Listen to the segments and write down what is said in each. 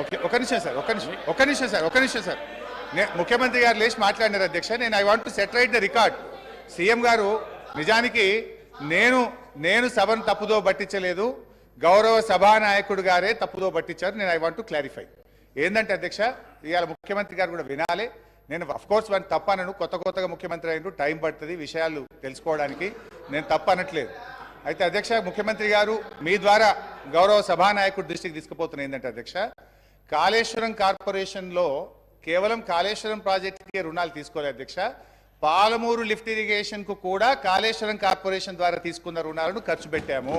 ముఖ్య- ఒక నిమిషం సార్ ఒక నిమిషం ఒక నిమిషం సార్ ఒక నిమిషం సార్. ముఖ్యమంత్రి గారు లేచి మాట్లాడినారు అధ్యక్ష. నేను I want to set right the record CM గారు నిజానికి నేను నేను సభను తప్పుదో పట్టించలేదు. గౌరవ సభానాయకుడు గారే తప్పుదో పట్టించారు. నేను ఐ వాంట్ టు క్లారిఫై ఏంటంటే అధ్యక్ష ఇవాళ ముఖ్యమంత్రి గారు కూడా వినాలి. నేను అఫ్ కోర్స్ వాడిని తప్పనను. కొత్త కొత్తగా ముఖ్యమంత్రి అయినట్టు టైం పడుతుంది విషయాలు తెలుసుకోవడానికి. నేను తప్పనట్లేదు. అయితే అధ్యక్ష ముఖ్యమంత్రి గారు మీ ద్వారా గౌరవ సభానాయకుడి దృష్టికి తీసుకుపోతున్న ఏంటంటే అధ్యక్ష కాళేశ్వరం కార్పొరేషన్లో కేవలం కాళేశ్వరం ప్రాజెక్టుకే రుణాలు తీసుకోలేదు అధ్యక్ష. పాలమూరు లిఫ్ట్ ఇరిగేషన్కు కూడా కాళేశ్వరం కార్పొరేషన్ ద్వారా తీసుకున్న రుణాలను ఖర్చు పెట్టాము.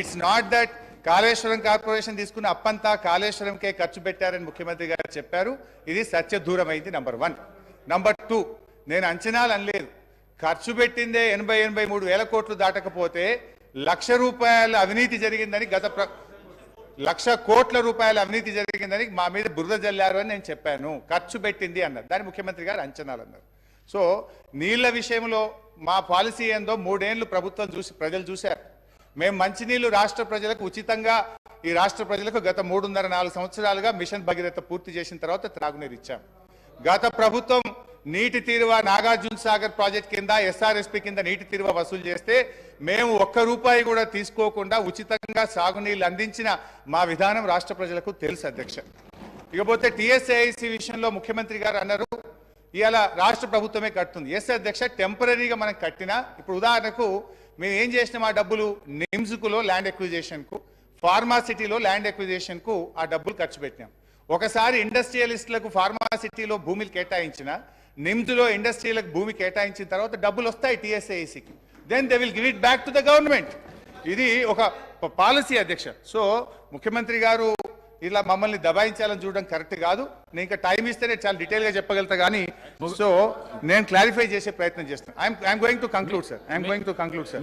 It's not that Kaleshwaram corporation తీసుకున్న అప్పంతా కాళేశ్వరంకే ఖర్చు పెట్టారని ముఖ్యమంత్రి గారు చెప్పారు. ఇది సత్యదూరమైంది నంబర్ వన్. నంబర్ టూ నేను అంచనాలు అనలేదు. ఖర్చు పెట్టిందే ఎనభై ఎనభై మూడు వేల కోట్లు దాటకపోతే లక్ష రూపాయల అవినీతి జరిగిందని గత ప్ర లక్ష కోట్ల రూపాయల అవినీతి జరిగిందని మా మీద బురద జల్లారు అని నేను చెప్పాను. ఖర్చు పెట్టింది అన్నారు. దాని ముఖ్యమంత్రి గారు అంచనాలు అన్నారు. సో నీళ్ళ విషయంలో మా పాలసీ ఏందో మూడేళ్ళు ప్రభుత్వం చూసి ప్రజలు చూశారు. మేము మంచినీళ్ళు రాష్ట్ర ప్రజలకు ఉచితంగా ఈ రాష్ట్ర ప్రజలకు గత మూడున్నర నాలుగు సంవత్సరాలుగా మిషన్ భగీరథ పూర్తి చేసిన తర్వాత త్రాగునీరు ఇచ్చాం. గత ప్రభుత్వం నీటి తీరువ నాగార్జున సాగర్ ప్రాజెక్ట్ కింద ఎస్ఆర్ఎస్పి కింద నీటి తీరువ వసూలు చేస్తే మేము ఒక్క రూపాయి కూడా తీసుకోకుండా ఉచితంగా సాగునీళ్ళు అందించిన మా విధానం రాష్ట్ర ప్రజలకు తెలుసు అధ్యక్ష. ఇకపోతే టీఎస్ఐసి విషయంలో ముఖ్యమంత్రి గారు అన్నారు ఇవాళ రాష్ట్ర ప్రభుత్వమే కడుతుంది. ఎస్ అధ్యక్ష టెంపరీగా మనం కట్టినా ఇప్పుడు ఉదాహరణకు మేము ఏం చేసినాం ఆ డబ్బులు నిమ్స్కులో ల్యాండ్ ఎక్విజేషన్కు ఫార్మాసిటీలో ల్యాండ్ ఎక్విజేషన్కు ఆ డబ్బులు ఖర్చు పెట్టినాం. ఒకసారి ఇండస్ట్రియలిస్టులకు ఫార్మాసిటీలో భూమిలు కేటాయించిన నిమ్స్లో ఇండస్ట్రీలకు భూమి కేటాయించిన తర్వాత డబ్బులు వస్తాయి టీఎస్ఐసికి then they will give it back to the government ఇది ఒక పాలసీ అధ్యక్ష. సో ముఖ్యమంత్రి గారు ఇలా మమ్మల్ని దబాయించాలని చూడడం కరెక్ట్ కాదు. నేను ఇంకా టైం ఇస్తే నేను చాలా డీటెయిల్గా చెప్పగలుగుతా కానీ సో నేను క్లారిఫై చేసే ప్రయత్నం చేస్తాను I'm going to conclude sir I'm going to conclude sir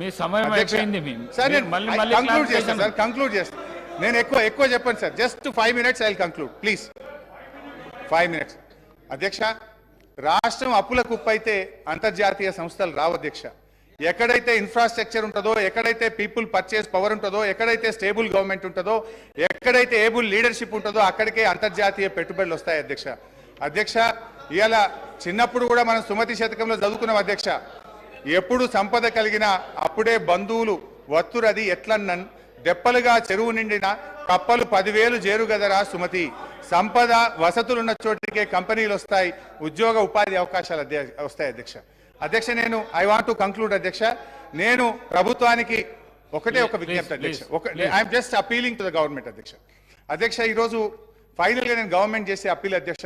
sir నేను కంక్లూడ్ చేస్తాను సార్ కంక్లూడ్ చేస్తాను నేను ఎక్కువ ఎక్కువ చెప్పండి sir just five minutes I conclude please five minutes అధ్యక్ష రాష్ట్రం అప్పుల కుప్ప అయితే అంతర్జాతీయ సంస్థలు రావధ్యక్ష ఎక్కడైతే ఇన్ఫ్రాస్ట్రక్చర్ ఉంటుందో ఎక్కడైతే పీపుల్ పర్చేస్ పవర్ ఉంటుందో ఎక్కడైతే స్టేబుల్ గవర్నమెంట్ ఉంటుందో ఎక్కడైతే ఏబుల్ లీడర్షిప్ ఉంటుందో అక్కడికే అంతర్జాతీయ పెట్టుబడులు వస్తాయి అధ్యక్ష. అధ్యక్ష ఇవాళ చిన్నప్పుడు కూడా మనం సుమతి శతకంలో చదువుకున్నాం అధ్యక్ష. ఎప్పుడు సంపద కలిగినా అప్పుడే బంధువులు వత్తురది ఎట్లన్నన్ దెప్పలుగా చెరువు నిండిన కప్పలు పదివేలు చేరుగదరా సుమతి. సంపద వసతులున్న చోటికే కంపెనీలు వస్తాయి ఉద్యోగ ఉపాధి అవకాశాలు వస్తాయి అధ్యక్ష. అధ్యక్ష నేను ఐ వాంట్ టు కంక్లూడ్ అధ్యక్ష. నేను ప్రభుత్వానికి ఒకటే ఒక విజ్ఞప్తి అధ్యక్ష. ఒక. I'm just appealing to the government అధ్యక్ష. అధ్యక్ష ఈరోజు ఫైనల్గా నేను గవర్నమెంట్ చేసే అప్పీల్ అధ్యక్ష.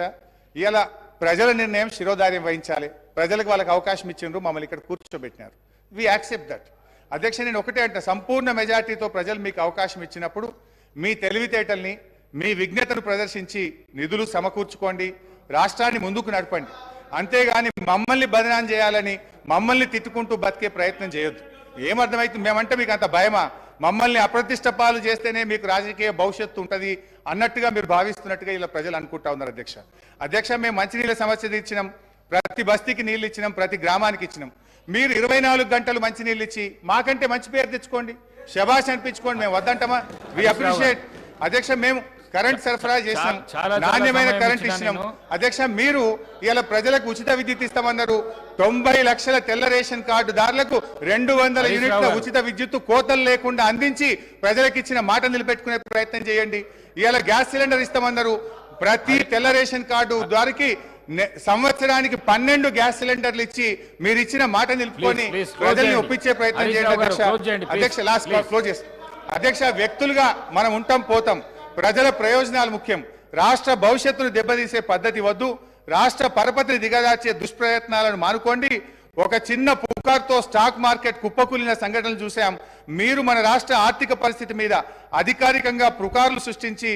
ఇలా ప్రజల నిర్ణయం శిరోధార్యం వహించాలి. ప్రజలకు వాళ్ళకి అవకాశం ఇచ్చిండ్రు మమ్మల్ని ఇక్కడ కూర్చోబెట్టినారు. వి యాక్సెప్ట్ దట్ అధ్యక్ష నేను ఒకటే అంటే సంపూర్ణ మెజార్టీతో ప్రజలు మీకు అవకాశం ఇచ్చినప్పుడు మీ తెలివితేటల్ని మీ విజ్ఞతను ప్రదర్శించి నిధులు సమకూర్చుకోండి రాష్ట్రాన్ని ముందుకు నడపండి. అంతేగాని మమ్మల్ని బదనాం చేయాలని మమ్మల్ని తిట్టుకుంటూ బతికే ప్రయత్నం చేయొద్దు. ఏమర్థమైతుంది? మేమంటే మీకు అంత భయమా? మమ్మల్ని అప్రతిష్ట పాలు చేస్తేనే మీకు రాజకీయ భవిష్యత్తు ఉంటుంది అన్నట్టుగా మీరు భావిస్తున్నట్టుగా ఇలా ప్రజలు అనుకుంటా ఉన్నారు అధ్యక్ష. అధ్యక్ష మేము మంచినీళ్ళ సమస్య ఇచ్చినాం ప్రతి బస్తీకి నీళ్ళు ఇచ్చినాం ప్రతి గ్రామానికి ఇచ్చినాం. మీరు ఇరవై నాలుగు గంటలు మంచి నీళ్ళు ఇచ్చి మాకంటే మంచి పేరు తెచ్చుకోండి. శబాష్ అనిపించుకోండి మేము వద్దంటామా? వి అప్రిషియేట్ అధ్యక్ష మేము కరెంట్ సరఫరా చేసినాం నాణ్యమైన కరెంట్ ఇచ్చినా. అధ్యక్ష మీరు ఇలా ప్రజలకు ఉచిత విద్యుత్ ఇస్తామన్నారు తొంభై లక్షల తెల్ల రేషన్ కార్డుదారులకు రెండు వందల యూనిట్ల. ఉచిత విద్యుత్ కోతలు లేకుండా అందించి ప్రజలకు ఇచ్చిన మాట నిలబెట్టుకునే ప్రయత్నం చేయండి ఇలా గ్యాస్ సిలిండర్ ఇస్తామన్నారు ప్రతి తెల్ల రేషన్ కార్డు ద్వారాకి నె- సంవత్సరానికి పన్నెండు గ్యాస్ సిలిండర్లు ఇచ్చి మీరు ఇచ్చిన మాట నిలుపుకొని ప్రజల్ని. ఒప్పించే ప్రయత్నం చేయండి అధ్యక్ష. అధ్యక్ష లాస్ట్. క్లోజ్ చేస్తాం అధ్యక్ష వ్యక్తులుగా మనం ఉంటాం పోతాం ప్రజల ప్రయోజనాలు ముఖ్యం. రాష్ట్ర భవిష్యత్తును దెబ్బతీసే పద్ధతి వద్దు. రాష్ట్ర పరపతిని దిగదార్చే దుష్ప్రయత్నాలను మానుకోండి. ఒక చిన్న పుకార్తో స్టాక్ మార్కెట్ కుప్పకూలిన సంఘటనలు చూశాం. మీరు మన రాష్ట్ర ఆర్థిక పరిస్థితి మీద అధికారికంగా పుకార్లు సృష్టించి